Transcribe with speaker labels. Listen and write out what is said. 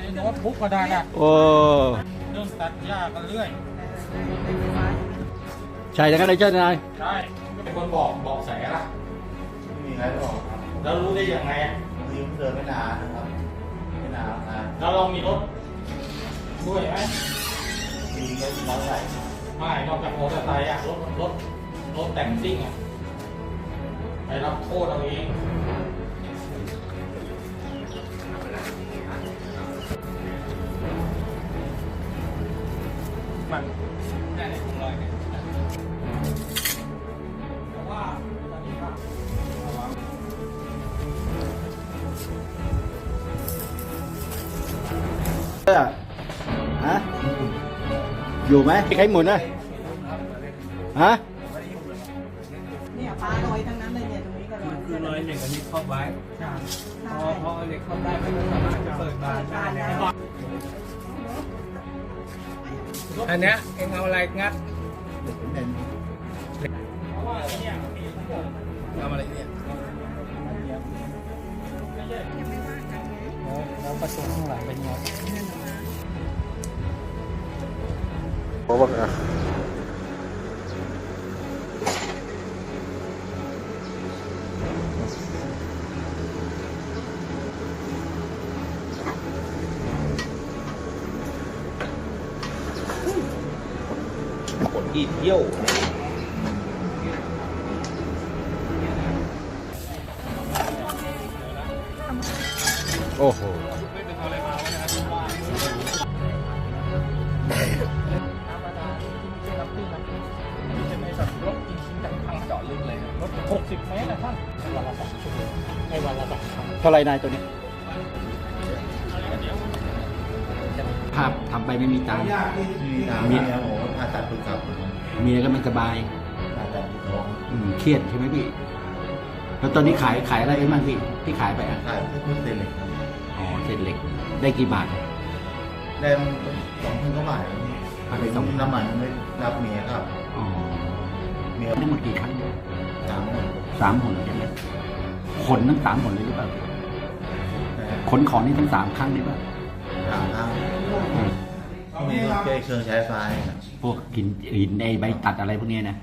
Speaker 1: ในโน้ตบุ๊กก็ได้นะ
Speaker 2: โอ้
Speaker 1: เรื่องตัดหญ้ากันเรื่อย
Speaker 2: ใช่แล้วกันเลยเจ้านาย
Speaker 1: ใช่เป็นคนบอกบอกแสละ
Speaker 3: ไม่มีใครบอกครับ
Speaker 1: แล้วรู้ได้ยังไงอะ
Speaker 3: ยืมเดินไม่นานนะครับ ไม่นานนะ
Speaker 1: แล้วเรามีรถด้วยไหม
Speaker 3: มีก็ร้อยใส่
Speaker 1: ไม่นอกจากมอเตอร์ไซค์อะรถรถรถแต่งซิ่งอะไปรับโทษเอาเอง มันแน่ในถุงลอยเนี่ยเพราะว่าตอนนี้ก็ระวัง
Speaker 2: เออฮะอยู่ไหมใครหมุนนะฮะ
Speaker 4: เนี่ยปลาลอยทั้งนั้นเลยเนี่ยตรงนี้ก็ลอย
Speaker 5: คือรอยเหล็กอันนี้ครอบไว้
Speaker 4: ใช่
Speaker 5: พอพอเอาเหล็กครอบได้มันก็สามารถจะเปิดบานได้ แล้วอันเนี้ยเองเอาอะไรงัด
Speaker 3: เจาะ
Speaker 5: ลึกเลยรถหกสิบเมตรนะท่านวันละสองชั่วโมงในวันละสองครั้ง
Speaker 2: เท่าไหรนายตัวนี้ภาพทำไปไม่มีตังค์
Speaker 3: มี ตามเนี่ยโอ้โหผ่าตัดเพิ่งกลับผม
Speaker 2: เมียก็ไม่สบาย
Speaker 3: ผ่าตัดที่ท้อง
Speaker 2: อืมเครียดใช่ไหมพี่ แล้วตอนนี้ขายขายอะไรบ้างพี่ที่ขายไปอะ
Speaker 3: ขายเพิ่งเสร็จเลยครับ
Speaker 2: อ๋อเส้นเหล็ก ได้กี่บาท
Speaker 3: ได้สองพันกว่าบาท
Speaker 2: พันไปสองพัน
Speaker 3: น้ำมันไม่รับเมียครับ
Speaker 2: อ๋อ
Speaker 3: เมีย
Speaker 2: ทั้งหมดกี่ครั้ง
Speaker 3: สามหมื่น
Speaker 2: สามหนใช่ไหมขนทั้งสามหนเลยหรือเปล่า
Speaker 3: นะ
Speaker 2: ขนของนี่ทั้งสามครั้งเลยเปล่า
Speaker 3: สามครั้ง
Speaker 2: อืม
Speaker 3: มี เครื่องใช้ไฟครับ
Speaker 2: พวกกินหินในใบตัดอะไรพวกเนี้ยนะ